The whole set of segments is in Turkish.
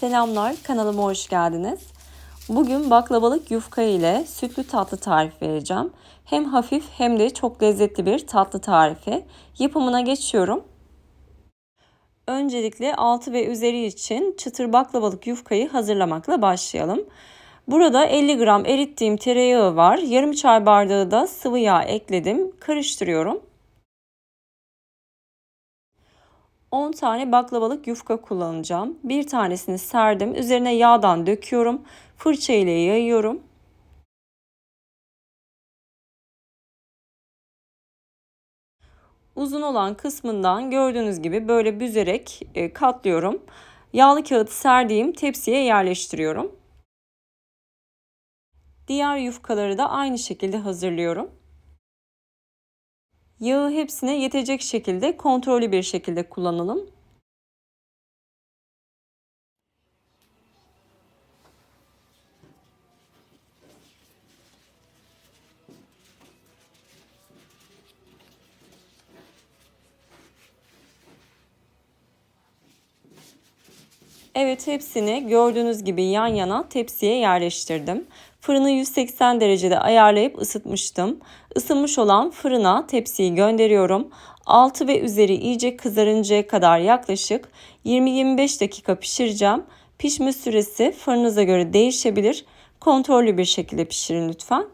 Selamlar, kanalıma hoş geldiniz. Bugün baklavalık yufka ile sütlü tatlı tarifi vereceğim. Hem hafif hem de çok lezzetli bir tatlı tarifi. Yapımına geçiyorum. Öncelikle altı ve üzeri için çıtır baklavalık yufkayı hazırlamakla başlayalım. Burada 50 gram erittiğim tereyağı var. Yarım çay bardağı da sıvı yağ ekledim. Karıştırıyorum. 10 tane baklavalık yufka kullanacağım. Bir tanesini serdim. Üzerine yağdan döküyorum. Fırça ile yayıyorum. Uzun olan kısmından gördüğünüz gibi böyle büzerek e, katlıyorum. Yağlı kağıt serdiğim tepsiye yerleştiriyorum. Diğer yufkaları da aynı şekilde hazırlıyorum. Yağı hepsine yetecek şekilde kontrollü bir şekilde kullanalım. Evet hepsini gördüğünüz gibi yan yana tepsiye yerleştirdim. Fırını 180 derecede ayarlayıp ısıtmıştım. Isınmış olan fırına tepsiyi gönderiyorum. Altı ve üzeri iyice kızarıncaya kadar yaklaşık 20-25 dakika pişireceğim. Pişme süresi fırınıza göre değişebilir. Kontrollü bir şekilde pişirin lütfen.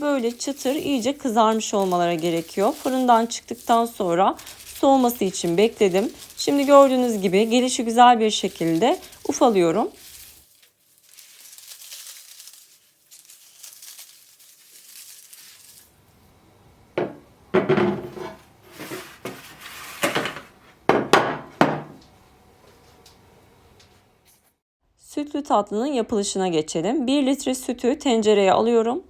Böyle çıtır iyice kızarmış olmalara gerekiyor. Fırından çıktıktan sonra soğuması için bekledim. Şimdi gördüğünüz gibi gelişi güzel bir şekilde ufalıyorum. Sütlü tatlının yapılışına geçelim. 1 litre sütü tencereye alıyorum.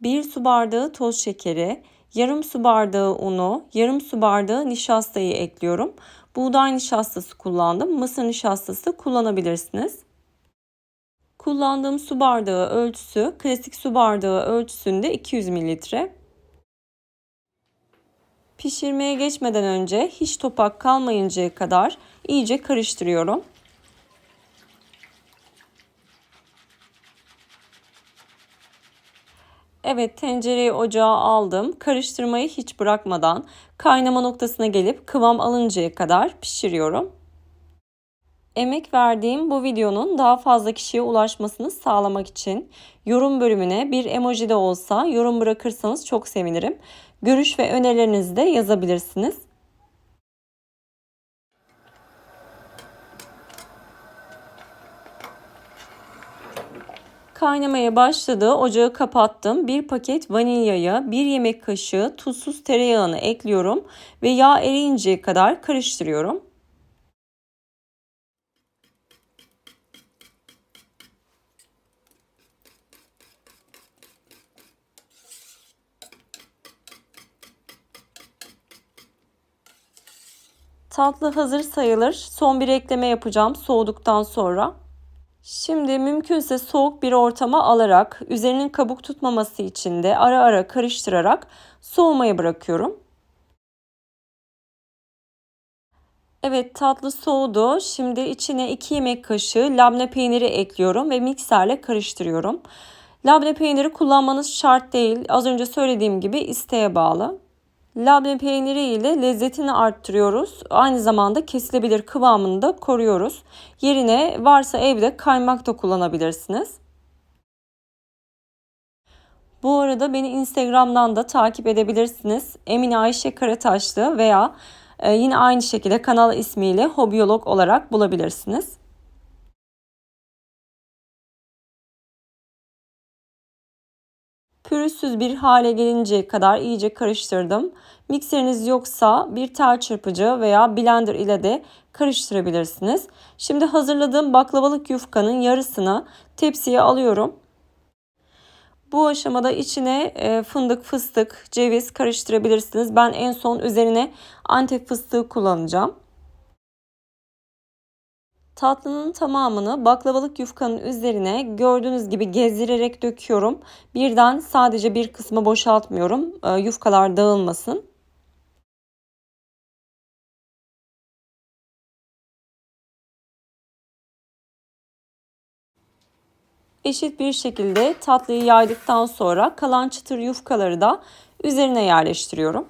1 su bardağı toz şekeri, yarım su bardağı unu, yarım su bardağı nişastayı ekliyorum. Buğday nişastası kullandım. Mısır nişastası kullanabilirsiniz. Kullandığım su bardağı ölçüsü klasik su bardağı ölçüsünde 200 mililitre. Pişirmeye geçmeden önce hiç topak kalmayıncaya kadar iyice karıştırıyorum. Evet tencereyi ocağa aldım. Karıştırmayı hiç bırakmadan kaynama noktasına gelip kıvam alıncaya kadar pişiriyorum. Emek verdiğim bu videonun daha fazla kişiye ulaşmasını sağlamak için yorum bölümüne bir emoji de olsa yorum bırakırsanız çok sevinirim. Görüş ve önerilerinizi de yazabilirsiniz. Kaynamaya başladı. Ocağı kapattım. Bir paket vanilyayı, bir yemek kaşığı tuzsuz tereyağını ekliyorum ve yağ eriyinceye kadar karıştırıyorum. Tatlı hazır sayılır. Son bir ekleme yapacağım soğuduktan sonra. Şimdi mümkünse soğuk bir ortama alarak üzerinin kabuk tutmaması için de ara ara karıştırarak soğumaya bırakıyorum. Evet tatlı soğudu. Şimdi içine 2 yemek kaşığı labne peyniri ekliyorum ve mikserle karıştırıyorum. Labne peyniri kullanmanız şart değil. Az önce söylediğim gibi isteğe bağlı. Labne peyniri ile lezzetini arttırıyoruz. Aynı zamanda kesilebilir kıvamını da koruyoruz. Yerine varsa evde kaymak da kullanabilirsiniz. Bu arada beni Instagram'dan da takip edebilirsiniz. Emine Ayşe Karataşlı veya e, yine aynı şekilde kanal ismiyle Hobiyolog olarak bulabilirsiniz. Pürüzsüz bir hale gelinceye kadar iyice karıştırdım. Mikseriniz yoksa bir tel çırpıcı veya blender ile de karıştırabilirsiniz. Şimdi hazırladığım baklavalık yufkanın yarısını tepsiye alıyorum. Bu aşamada içine e, fındık, fıstık, ceviz karıştırabilirsiniz. Ben en son üzerine antep fıstığı kullanacağım. Tatlının tamamını baklavalık yufkanın üzerine gördüğünüz gibi gezdirerek döküyorum. Birden sadece bir kısmı boşaltmıyorum. E, yufkalar dağılmasın. Eşit bir şekilde tatlıyı yaydıktan sonra kalan çıtır yufkaları da üzerine yerleştiriyorum.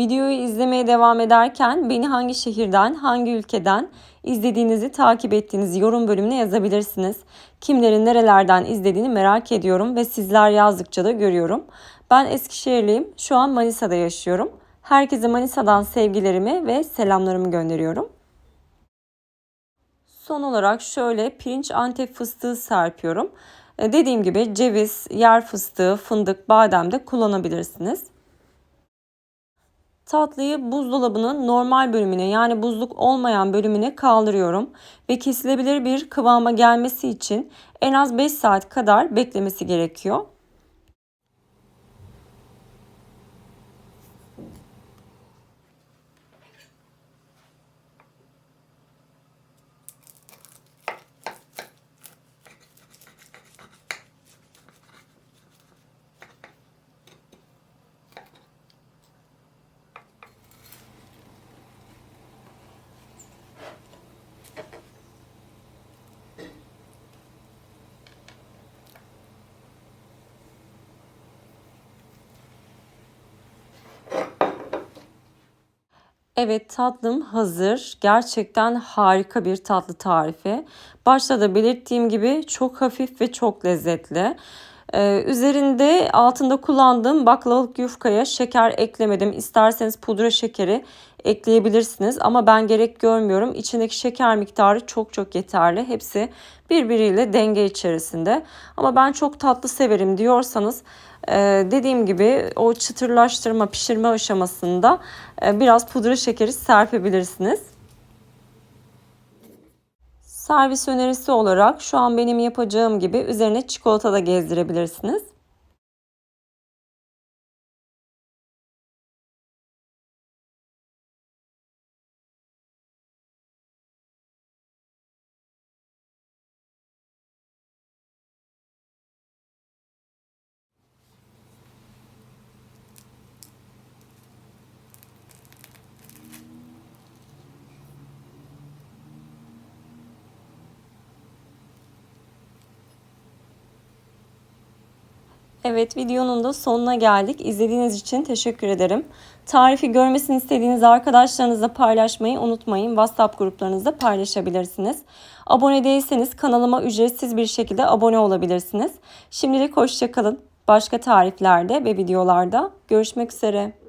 Videoyu izlemeye devam ederken beni hangi şehirden, hangi ülkeden izlediğinizi, takip ettiğinizi yorum bölümüne yazabilirsiniz. Kimlerin nerelerden izlediğini merak ediyorum ve sizler yazdıkça da görüyorum. Ben Eskişehirliyim. Şu an Manisa'da yaşıyorum. Herkese Manisa'dan sevgilerimi ve selamlarımı gönderiyorum. Son olarak şöyle pirinç antep fıstığı serpiyorum. E, dediğim gibi ceviz, yer fıstığı, fındık, badem de kullanabilirsiniz. Tatlıyı buzdolabının normal bölümüne yani buzluk olmayan bölümüne kaldırıyorum ve kesilebilir bir kıvama gelmesi için en az 5 saat kadar beklemesi gerekiyor. Evet tatlım hazır. Gerçekten harika bir tatlı tarifi. Başta da belirttiğim gibi çok hafif ve çok lezzetli. Ee, üzerinde altında kullandığım baklavalık yufkaya şeker eklemedim. İsterseniz pudra şekeri ekleyebilirsiniz ama ben gerek görmüyorum. İçindeki şeker miktarı çok çok yeterli. Hepsi birbiriyle denge içerisinde. Ama ben çok tatlı severim diyorsanız ee, dediğim gibi o çıtırlaştırma pişirme aşamasında e, biraz pudra şekeri serpebilirsiniz. Servis önerisi olarak şu an benim yapacağım gibi üzerine çikolata da gezdirebilirsiniz. Evet videonun da sonuna geldik. İzlediğiniz için teşekkür ederim. Tarifi görmesini istediğiniz arkadaşlarınızla paylaşmayı unutmayın. WhatsApp gruplarınızda paylaşabilirsiniz. Abone değilseniz kanalıma ücretsiz bir şekilde abone olabilirsiniz. Şimdilik hoşçakalın. Başka tariflerde ve videolarda görüşmek üzere.